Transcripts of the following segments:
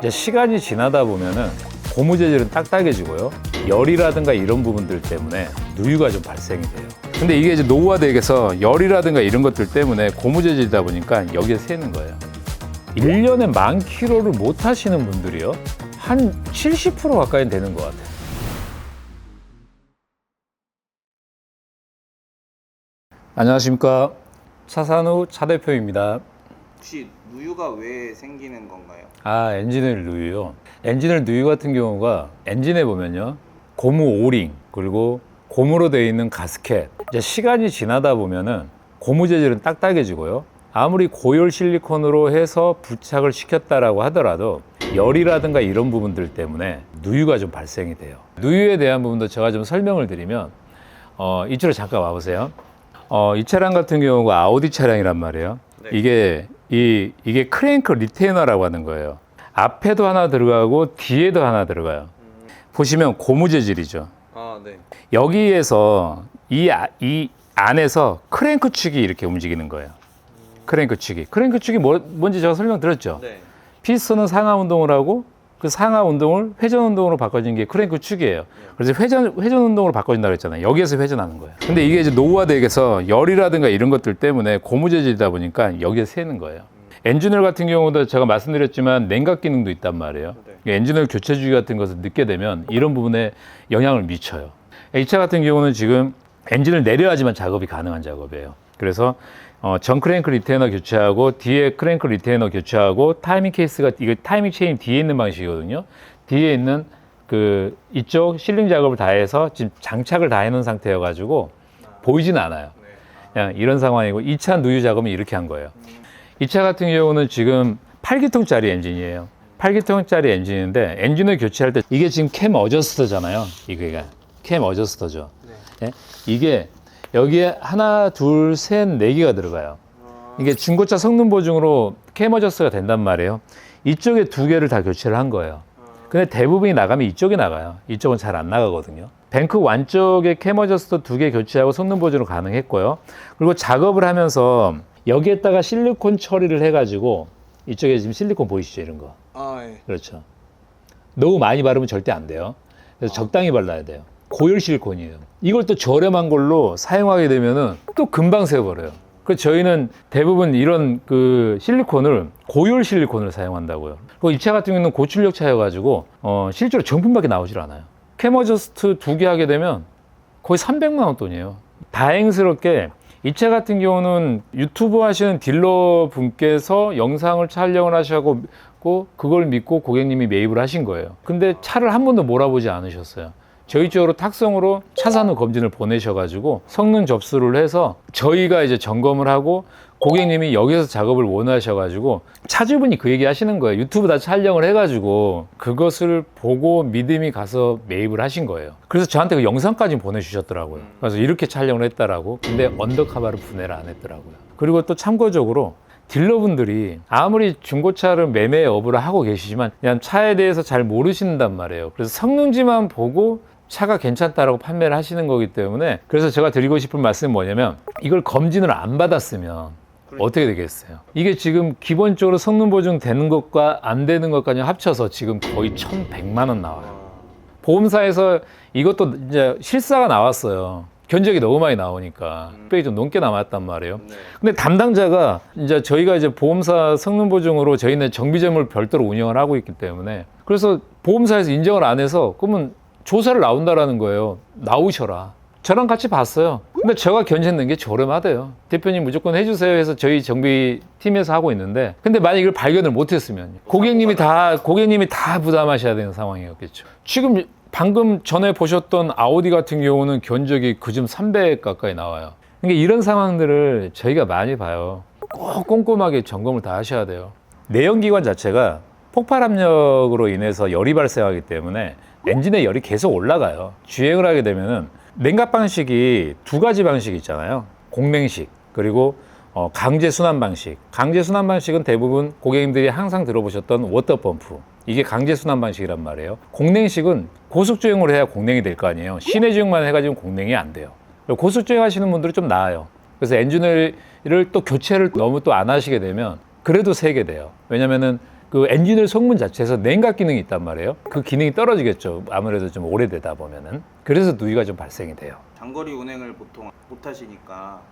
이제 시간이 지나다 보면은 고무 재질은 딱딱해지고요. 열이라든가 이런 부분들 때문에 누유가 좀 발생이 돼요. 근데 이게 이제 노후화되게서 열이라든가 이런 것들 때문에 고무 재질이다 보니까 여기에 새는 거예요. 1년에 만 킬로를 못 하시는 분들이요. 한 70% 가까이 되는 것 같아요. 안녕하십니까. 차산우 차 대표입니다. 혹시 누유가 왜 생기는 건가요? 아, 엔진오일 누유요. 엔진오일 누유 같은 경우가 엔진에 보면요. 고무 오링, 그리고 고무로 되어 있는 가스켓. 이제 시간이 지나다 보면은 고무 재질은 딱딱해지고요. 아무리 고열 실리콘으로 해서 부착을 시켰다라고 하더라도 열이라든가 이런 부분들 때문에 누유가 좀 발생이 돼요. 누유에 대한 부분도 제가 좀 설명을 드리면 어, 이쪽으로 잠깐 와보세요. 어, 이 차량 같은 경우가 아우디 차량이란 말이에요. 네. 이게 이 이게 크랭크 리테이너라고 하는 거예요. 앞에도 하나 들어가고 뒤에도 하나 들어가요. 보시면 고무 재질이죠. 아, 네. 여기에서 이, 아- 이 안에서 크랭크 축이 이렇게 움직이는 거예요. 크랭크 축이. 크랭크 축이 뭐, 뭔지 제가 설명드렸죠. 네. 피스톤은 상하 운동을 하고 그 상하 운동을 회전 운동으로 바꿔준 게 크랭크 축이에요. 그래서 회전 회전 운동으로 바꿔준다고 했잖아요. 여기에서 회전하는 거예요. 근데 이게 이제 노후화되게서 열이라든가 이런 것들 때문에 고무 재질이다 보니까 여기에 새는 거예요. 엔진오일 같은 경우도 제가 말씀드렸지만 냉각 기능도 있단 말이에요. 네. 엔진오일 교체 주기 같은 것을 늦게 되면 이런 부분에 영향을 미쳐요. 이 차 같은 경우는 지금 엔진을 내려야지만 작업이 가능한 작업이에요. 그래서 어, 전 크랭크 리테이너 교체하고 뒤에 크랭크 리테이너 교체하고 타이밍 케이스가 이거 타이밍 체인 뒤에 있는 방식이거든요. 뒤에 있는 그 이쪽 실링 작업을 다 해서 지금 장착을 다 해놓은 상태여 가지고 보이진 않아요. 네. 그냥 이런 상황이고 이차 누유 작업은 이렇게 한 거예요. 이차 같은 경우는 지금 8기통짜리 엔진이에요. 8기통짜리 엔진인데 엔진을 교체할 때 이게 지금 캠 어저스터잖아요. 이게 캠 어저스터죠. 예? 이게 여기에 하나, 둘, 셋, 네 개가 들어가요. 이게 중고차 성능 보증으로 캠 어저스가 된단 말이에요. 이쪽에 두 개를 다 교체를 한 거예요. 근데 대부분이 나가면 이쪽에 나가요. 이쪽은 잘 안 나가거든요. 뱅크 완쪽에 캠 어저스터 두개 교체하고 성능 보증으로 가능했고요. 그리고 작업을 하면서 여기에다가 실리콘 처리를 해가지고 이쪽에 지금 실리콘 보이시죠? 이런 거. 아, 예. 그렇죠. 너무 많이 바르면 절대 안 돼요. 그래서 적당히 발라야 돼요. 고열 실리콘이에요. 이걸 또 저렴한 걸로 사용하게 되면은 또 금방 새어버려요. 그 저희는 대부분 이런 그 실리콘을 고열 실리콘을 사용한다고요. 이차 같은 경우는 고출력 차여가지고 어, 실제로 정품밖에 나오질 않아요. 캐머저스트 두 개 하게 되면 거의 300만 원 돈이에요. 다행스럽게 이차 같은 경우는 유튜브 하시는 딜러 분께서 영상을 촬영을 하셔고 그걸 믿고 고객님이 매입을 하신 거예요. 근데 차를 한 번도 몰아보지 않으셨어요. 저희 쪽으로 탁송으로 차산후 검진을 보내셔가지고 성능 접수를 해서 저희가 이제 점검을 하고 고객님이 여기서 작업을 원하셔가지고 차주분이 그 얘기 하시는 거예요. 유튜브 다 촬영을 해가지고 그것을 보고 믿음이 가서 매입을 하신 거예요. 그래서 저한테 그 영상까지 보내주셨더라고요. 그래서 이렇게 촬영을 했다라고. 근데 언더카바를 분해를 안 했더라고요. 그리고 또 참고적으로 딜러분들이 아무리 중고차를 매매 여부를 하고 계시지만 그냥 차에 대해서 잘 모르신단 말이에요. 그래서 성능지만 보고 차가 괜찮다라고 판매를 하시는 거기 때문에 그래서 제가 드리고 싶은 말씀은 뭐냐면 이걸 검진을 안 받았으면 어떻게 되겠어요? 이게 지금 기본적으로 성능 보증 되는 것과 안 되는 것까지 합쳐서 지금 거의 1,100만 원 나와요. 보험사에서 이것도 이제 실사가 나왔어요. 견적이 너무 많이 나오니까 흑백이 좀 넘게 남았단 말이에요. 네. 근데 담당자가 이제 저희가 이제 보험사 성능 보증으로 저희는 정비점을 별도로 운영을 하고 있기 때문에 그래서 보험사에서 인정을 안 해서 그러면 조사를 나온다라는 거예요. 나오셔라. 저랑 같이 봤어요. 근데 제가 견적낸 게 저렴하대요. 대표님 무조건 해주세요 해서 저희 정비 팀에서 하고 있는데 근데 만약 이걸 발견을 못했으면 고객님이 다 고객님이 다 부담하셔야 되는 상황이었겠죠. 지금 방금 전에 보셨던 아우디 같은 경우는 견적이 그즘 300 가까이 나와요. 그러니까 이런 상황들을 저희가 많이 봐요. 꼭 꼼꼼하게 점검을 다 하셔야 돼요. 내연기관 자체가 폭발 압력으로 인해서 열이 발생하기 때문에 엔진의 열이 계속 올라가요. 주행을 하게 되면은 냉각 방식이 두 가지 방식이 있잖아요. 공냉식 그리고 어, 강제 순환 방식. 강제 순환 방식은 대부분 고객님들이 항상 들어보셨던 워터 펌프. 이게 강제 순환 방식이란 말이에요. 공냉식은 고속 주행을 해야 공냉이 될 거 아니에요. 시내 주행만 해가지고 공냉이 안 돼요. 고속 주행 하시는 분들은 좀 나아요. 그래서 엔진을 또 교체를 너무 또 안 하시게 되면 그래도 세게 돼요. 왜냐면은 그 엔진오일 성분 자체에서 냉각 기능이 있단 말이에요. 그 기능이 떨어지겠죠. 아무래도 좀 오래되다 보면은. 그래서 누유가 좀 발생이 돼요. 장거리 운행을 보통 못 하시니까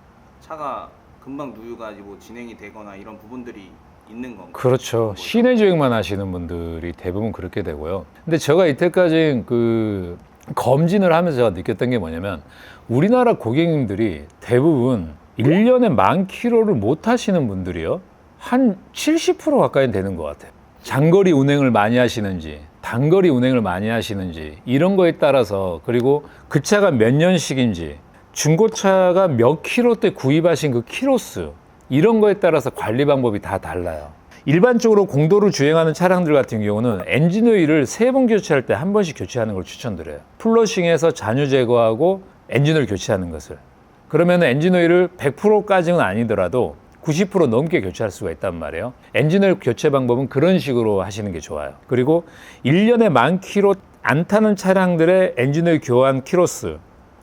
차가 금방 누유가 뭐 진행이 되거나 이런 부분들이 있는 건가요? 그렇죠. 시내 주행만 하시는 분들이 대부분 그렇게 되고요. 근데 제가 이때까지 그 검진을 하면서 제가 느꼈던 게 뭐냐면 우리나라 고객님들이 대부분 1년에 만 킬로를 못 하시는 분들이요. 한 70% 가까이 되는 것 같아요. 장거리 운행을 많이 하시는지, 단거리 운행을 많이 하시는지, 이런 거에 따라서, 그리고 그 차가 몇 년식인지, 중고차가 몇 킬로 때 구입하신 그 키로수, 이런 거에 따라서 관리 방법이 다 달라요. 일반적으로 공도를 주행하는 차량들 같은 경우는 엔진 오일을 세 번 교체할 때 한 번씩 교체하는 걸 추천드려요. 플러싱해서 잔유 제거하고 엔진 오일 교체하는 것을. 그러면 엔진 오일을 100%까지는 아니더라도 90% 넘게 교체할 수가 있단 말이에요. 엔진 오일 교체 방법은 그런 식으로 하시는 게 좋아요. 그리고 1년에 만 킬로 안 타는 차량들의 엔진 오일 교환 키로수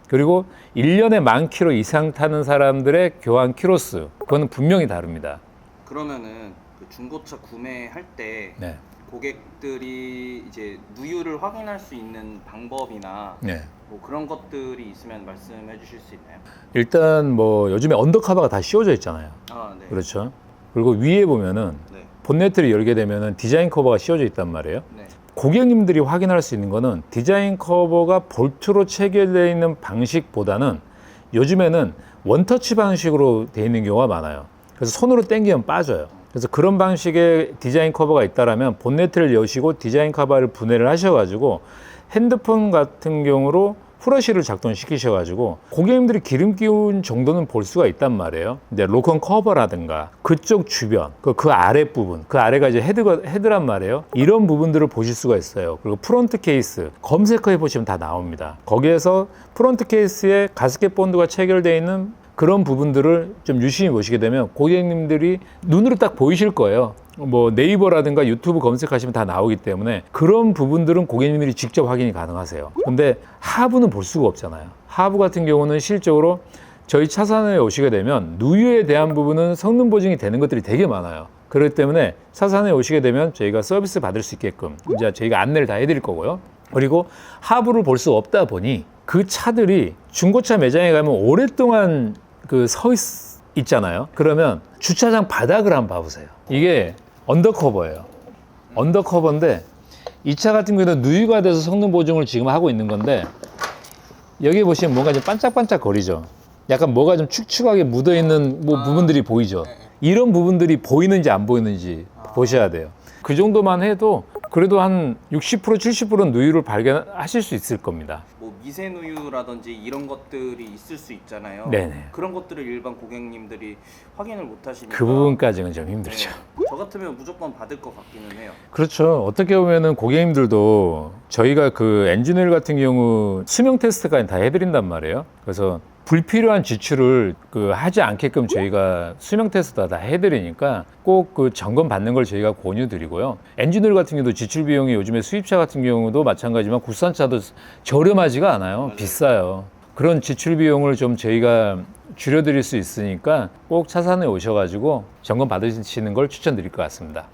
그리고 1년에 만 킬로 이상 타는 사람들의 교환 키로수 그거는 분명히 다릅니다. 그러면은 그 중고차 구매할 때 네. 고객들이 이제 누유를 확인할 수 있는 방법이나 네. 뭐 그런 것들이 있으면 말씀해 주실 수 있나요? 일단 뭐 요즘에 언더커버가 다 씌워져 있잖아요. 아, 네. 그렇죠. 그리고 위에 보면은 네. 본네트를 열게 되면은 디자인 커버가 씌워져 있단 말이에요. 네. 고객님들이 확인할 수 있는 거는 디자인 커버가 볼트로 체결되어 있는 방식보다는 요즘에는 원터치 방식으로 되어 있는 경우가 많아요. 그래서 손으로 당기면 빠져요. 그래서 그런 방식의 디자인 커버가 있다라면 본네트를 여시고 디자인 커버를 분해를 하셔가지고 핸드폰 같은 경우로 프러쉬를 작동시키셔가지고 고객님들이 기름 끼운 정도는 볼 수가 있단 말이에요. 이제 로컨 커버라든가 그쪽 주변, 그, 그 아래 부분, 그 아래가 이제 헤드가, 헤드란 말이에요. 이런 부분들을 보실 수가 있어요. 그리고 프론트 케이스 검색해 보시면 다 나옵니다. 거기에서 프론트 케이스에 가스켓 본드가 체결되어 있는 그런 부분들을 좀 유심히 보시게 되면 고객님들이 눈으로 딱 보이실 거예요. 뭐 네이버라든가 유튜브 검색하시면 다 나오기 때문에 그런 부분들은 고객님들이 직접 확인이 가능하세요. 근데 하부는 볼 수가 없잖아요. 하부 같은 경우는 실적으로 저희 차산에 오시게 되면 누유에 대한 부분은 성능 보증이 되는 것들이 되게 많아요. 그렇기 때문에 차산에 오시게 되면 저희가 서비스 받을 수 있게끔 이제 저희가 안내를 다 해드릴 거고요. 그리고 하부를 볼 수 없다 보니 그 차들이 중고차 매장에 가면 오랫동안 그 서 있잖아요. 그러면 주차장 바닥을 한번 봐보세요. 이게 언더커버예요. 언더커버인데 이 차 같은 경우는 누유가 돼서 성능 보증을 지금 하고 있는 건데 여기 보시면 뭔가 좀 반짝반짝 거리죠. 약간 뭐가 좀 축축하게 묻어 있는 뭐 부분들이 보이죠. 이런 부분들이 보이는지 안 보이는지 보셔야 돼요. 그 정도만 해도 그래도 한 60% 70%는 누유를 발견하실 수 있을 겁니다. 뭐 미세누유라든지 이런 것들이 있을 수 있잖아요. 네네. 그런 것들을 일반 고객님들이 확인을 못 하시니까 그 부분까지는 좀 힘들죠. 네. 저 같으면 무조건 받을 것 같기는 해요. 그렇죠. 어떻게 보면은 고객님들도 저희가 그 엔진오일 같은 경우 수명 테스트까지 다 해드린단 말이에요. 그래서 불필요한 지출을 그 하지 않게끔 저희가 수명 테스트 다 해드리니까 꼭 그 점검 받는 걸 저희가 권유드리고요. 엔진오일 같은 경우도 지출 비용이 요즘에 수입차 같은 경우도 마찬가지지만 국산차도 저렴하지가 않아요. 비싸요. 그런 지출 비용을 좀 저희가 줄여드릴 수 있으니까 꼭 차산에 오셔가지고 점검 받으시는 걸 추천드릴 것 같습니다.